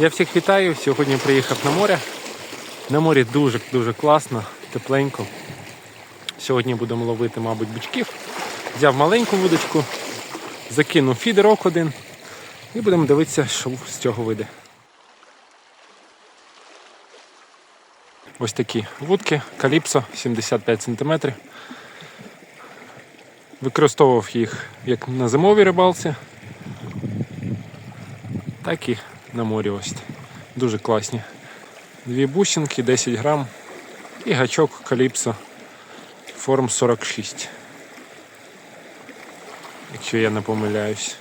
Я всіх вітаю. Сьогодні приїхав на море. На морі дуже-дуже класно, тепленько. Сьогодні будемо ловити, мабуть, бичків. Взяв маленьку вудочку, закинув фідерок один і будемо дивитися, що з цього вийде. Ось такі вудки, каліпсо 75 см. Використовував їх як на зимовій рибалці, так і на морі ось. Дуже класні. Дві бусинки, 10 грам і гачок каліпсо форм 46. Якщо я не помиляюсь.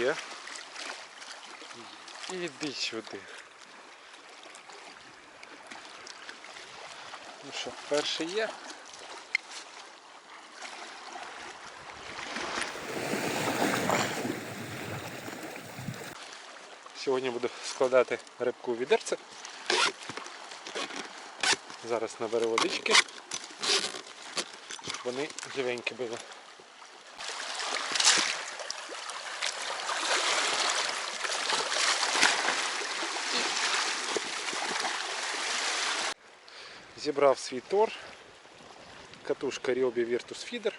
Є. Іди сюди. Ну що, перший є. Сьогодні буду складати рибку у відерце. Зараз наберу водички, вони живенькі були. Зібрав свій тор, катушка Ryobi Virtus Feeder.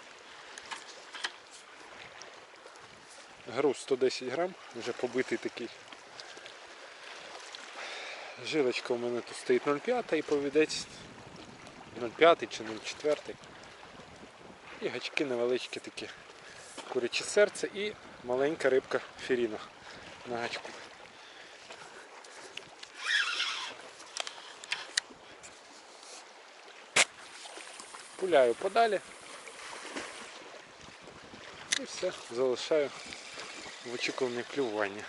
Груз 110 грам, вже побитий такий. Жилочка у мене тут стоїть 0,5 і повідець 0,5 чи 0,4. І гачки невеличкі такі. Куряче серце і маленька рибка фіріна на гачку. Пуляю подалі. І все, залишаю в очікуванні клювання.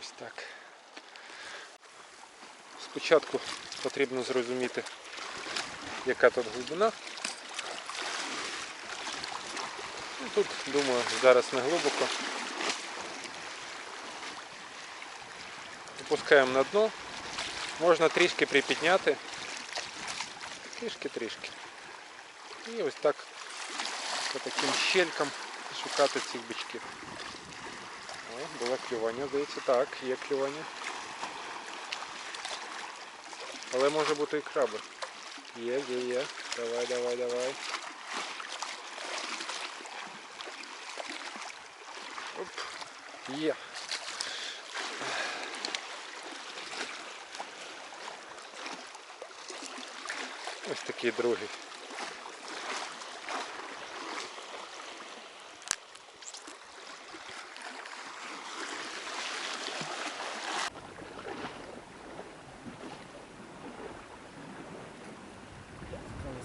Ось так. Спочатку потрібно зрозуміти, яка тут глибина. Тут, думаю, зараз не глибоко. Опускаємо на дно. Можна трішки припідняти. Трішки-трішки. І ось так по таким щелькам шукати цих бичків. О, було клювання, здається. Так, є клювання. Але може бути і краби. Є, є, є. Давай, давай, давай. Оп. Є. Ось такий другий.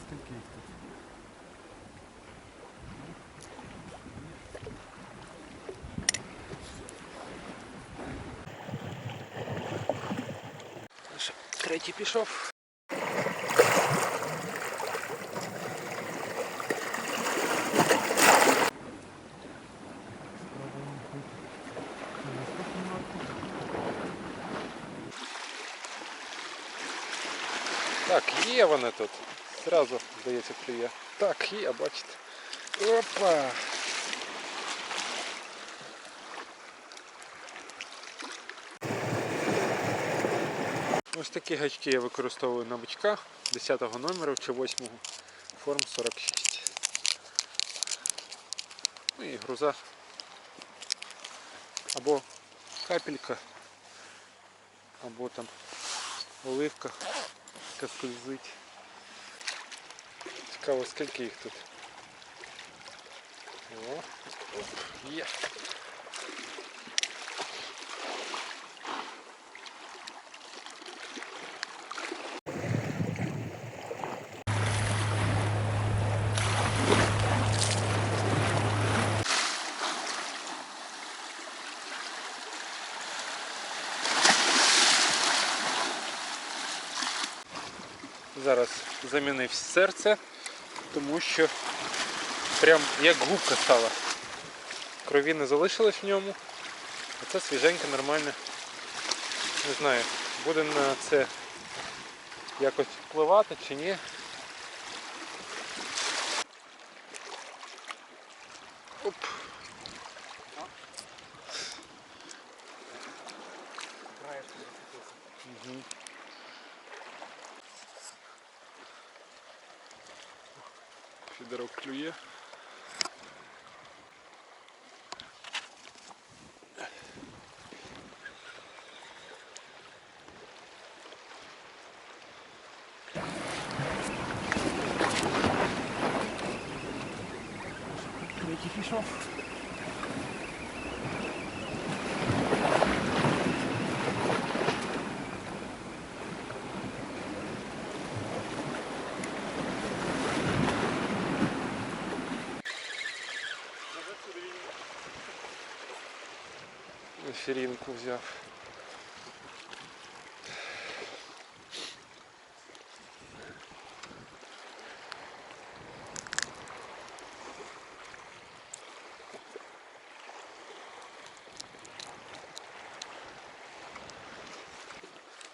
Скільки їх тут? Третій пішов. Так, є вони тут. Зразу, здається, клює. Так, є, бачите. Опа! Ось такі гачки я використовую на бичках 10 номеру чи 8 форм 46. Ну і груза або капелька, або там оливка, яка. Цікаво, скільки їх тут. О, є. Зараз замінив серце, тому що прям як губка стала. Крові не залишилось в ньому. А це свіженьке, нормальне. Не знаю, буде на це якось впливати чи ні. Оп. Граєш не закрутився. Угу. Фідерок клює. Третій пішов. Фірінку взяв.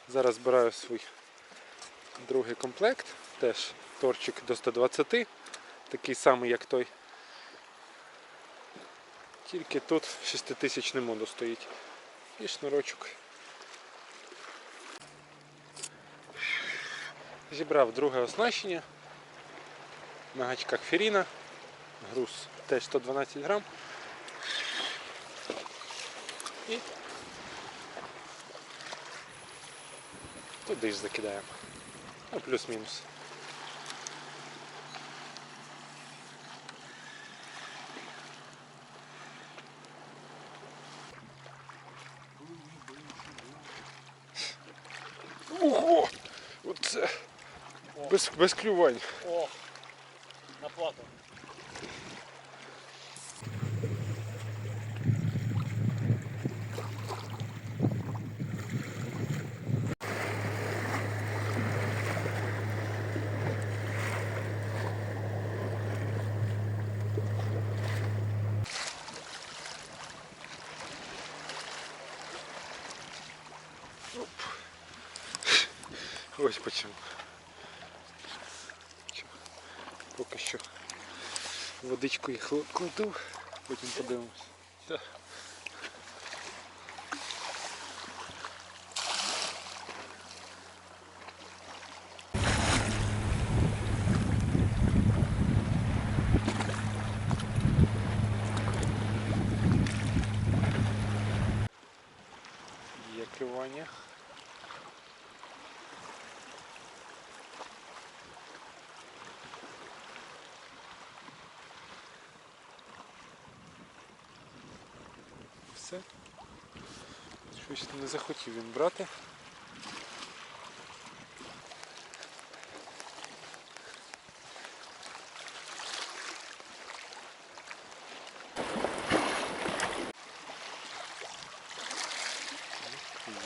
Зараз збираю свій другий комплект, теж торчик до 120, такий самий як той. Тільки тут 6000 моду стоїть. І шнурочок. Зібрав друге оснащення. На гачках феріна. Груз теж 112 грам. І туди ж закидаємо. Ну, плюс-мінус. Ого! Оце без, без клювань. О! На плату. Ось почему. Поки що водичку їх кладу, потім подивимось. Да. Є клювання. Все. Щось не захотів він брати.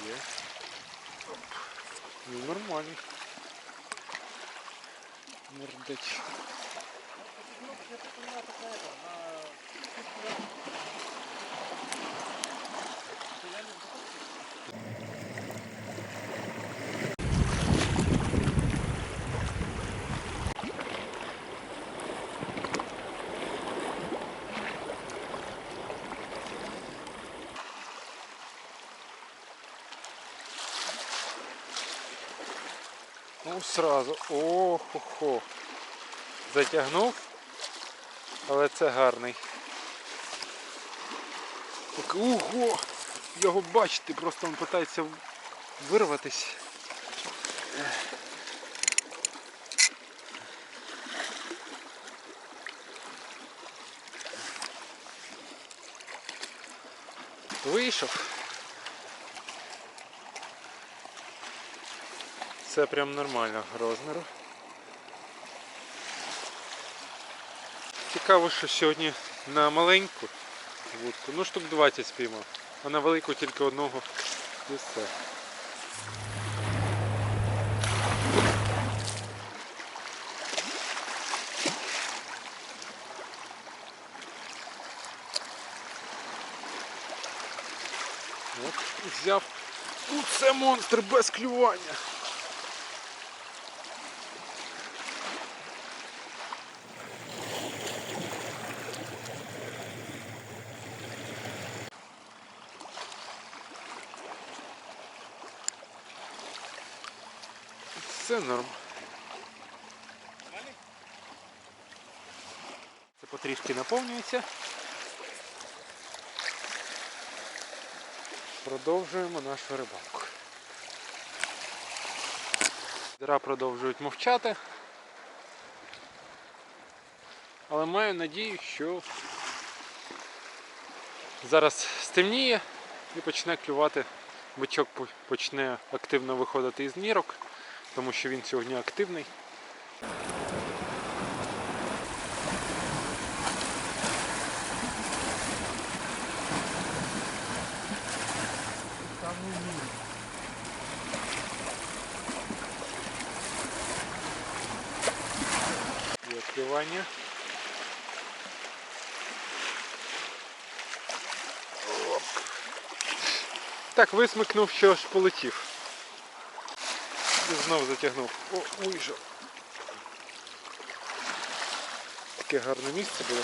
Є. Оп. Ну, нормальний. Мердеч. Ну сразу. О-хо-хо. Затягнув. Але це гарний. Ого! Його бачите, просто він питається вирватись. Вийшов. Це прям нормально розміру. Цікаво, що сьогодні на маленьку вудку, ну штук 20 спіймав, а на велику тільки одного і все. От, взяв. Ну це монстр без клювання. Це норм. Це потрішки наповнюється. Продовжуємо нашу рибалку. Дира продовжують мовчати. Але маю надію, що зараз стемніє і почне клювати. Бичок почне активно виходити із нірок, тому що він сьогодні активний. Є клювання. Так, висмикнув, що аж полетів. Знов затягнув. О, вийшов. Таке гарне місце було.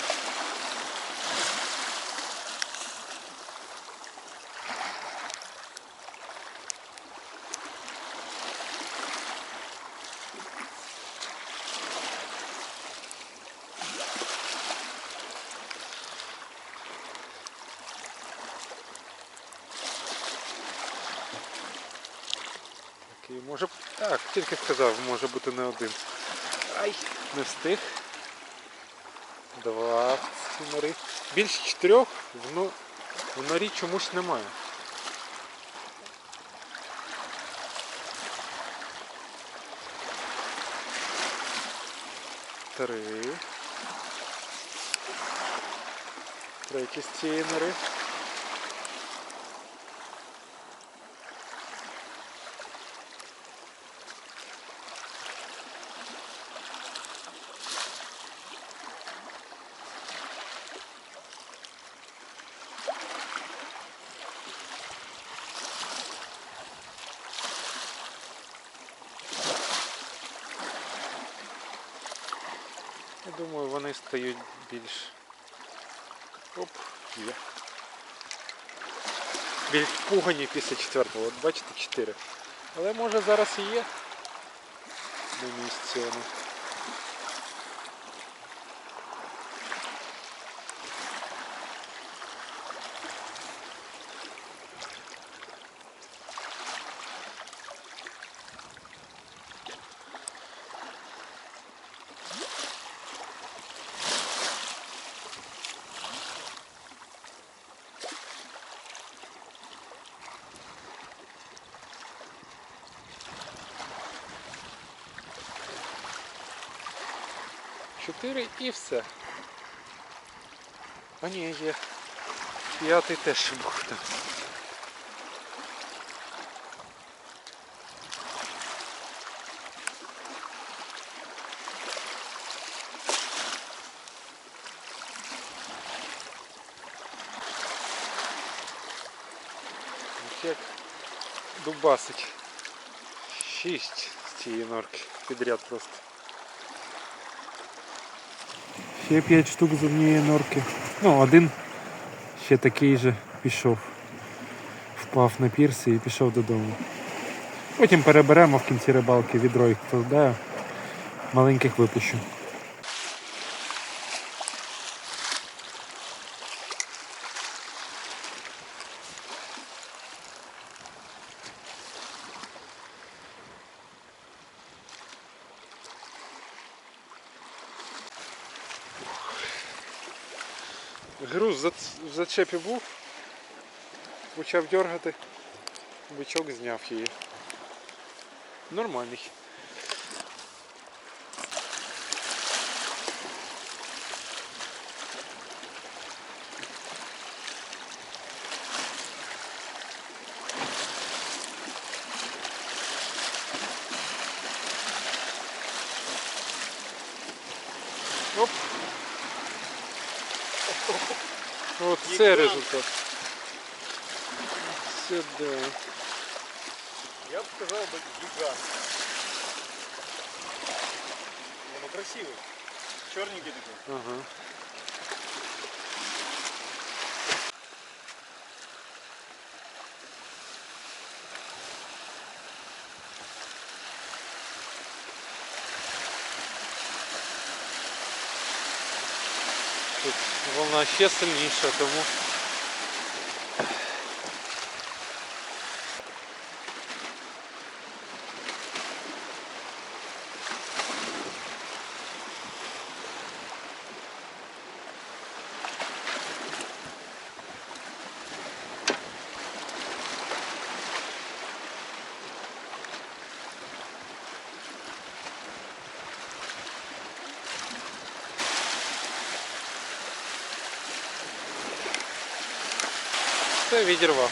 Може. Так, тільки сказав, може бути не один. Ай, не встиг. Два норі. Більше чотирьох в, но... в норі чомусь немає. Три. Третій з цієї нори. Я думаю, вони стають більш. Оп, є. Більш пугані після четвертого. От бачите, чотири. Але може зараз і є на місці вони. Чотири і все. А ні, є. П'ятий теж був там. Ось Як дубасить. Шість з цієї норки підряд просто. Ще 5 штук з однієї норки. Ну, один ще такий же пішов. Впав на пірси і пішов додому. Потім переберемо в кінці рибалки відро їх вкладаю. Маленьких випущу. Груз за- в зачепі був, почав дергати, бичок зняв її. Нормальний. Оп. От це результат. сюди. Я бы сказал бы гигант. Не, ну красивый. Черненький такой. Ага. Тут волна ще сильніша, тому все відірвав.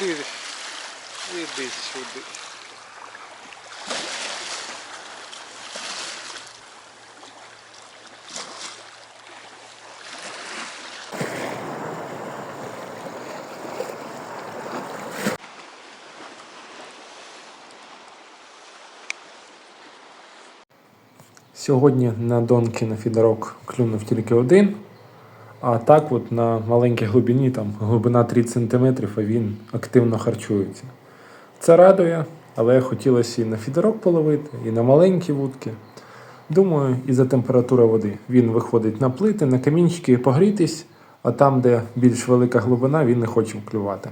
Іди, іди сюди. Сьогодні на донки на фідерок клюнув тільки один. А так, от на маленькій глибині, там глибина 30 см, а він активно харчується. Це радує, але хотілося і на фідерок половити, і на маленькі вудки. Думаю, і за температура води. Він виходить на плити, на камінчики погрітись, а там, де більш велика глибина, він не хоче клювати.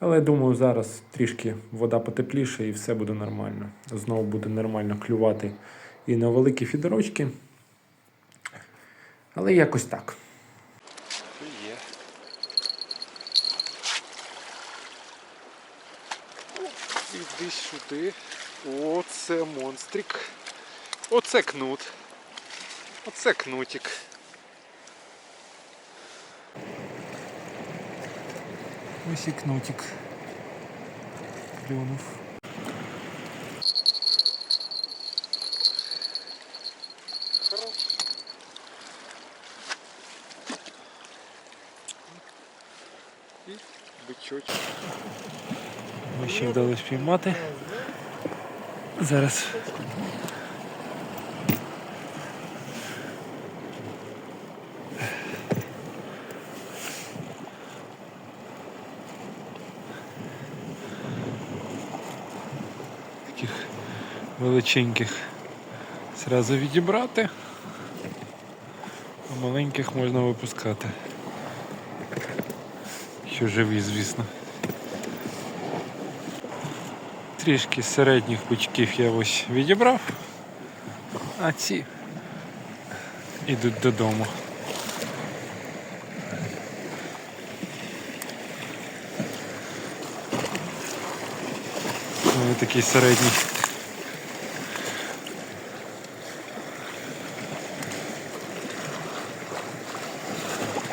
Але думаю, зараз трішки вода потепліше і все буде нормально. Знову буде нормально клювати і на великі фідерочки. Але якось так. Є. Іди сюди. Оце монстрик. Оце кнут. Оце кнутик. Ось і кнутик. Клюнув. Хорош. І бичочок. Ми ще вдалося піймати. Зараз. Таких величеньких зразу відібрати, а маленьких можна випускати. Що живі, звісно. Трішки середніх бичків я ось відібрав, а ці йдуть додому. Ось такий середній.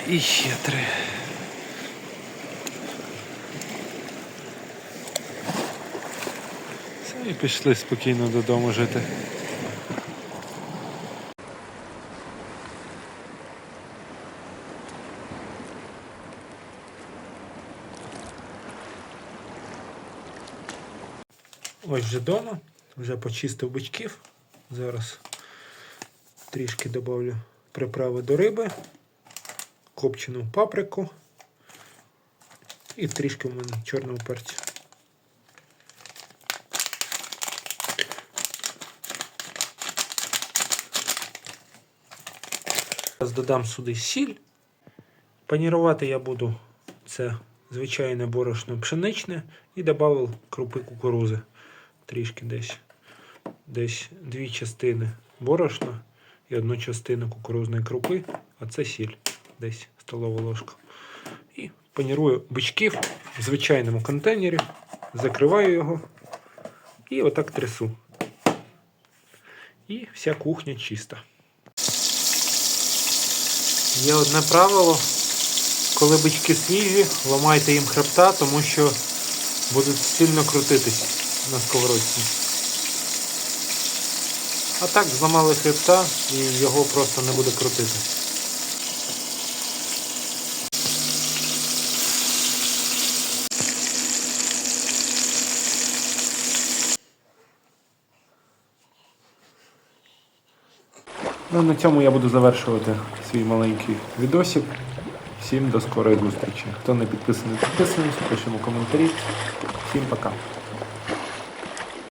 І ще три. Все, і пішли спокійно додому жити. Ось вже вдома, вже почистив бичків. Зараз трішки додавлю приправи до риби, копчену паприку і трішки в мене чорного перцю. Зараз додам сюди сіль. Панірувати я буду це звичайне борошно пшеничне і додав крупи кукурузи. Трішки десь. Десь дві частини борошна і одну частину кукурузної крупи, а це сіль, десь столова ложка. І панірую бичків в звичайному контейнері, закриваю його і отак трясу. І вся кухня чиста. Є одне правило. Коли бички свіжі, ламайте їм хребта, тому що будуть сильно крутитись на сковородці. А так зламали хребта і його просто не буде крутити. Ну, на цьому я буду завершувати свій маленький відосик. Всім до скорої зустрічі. Хто не підписаний, підписуємося, пишемо коментарі. Всім пока.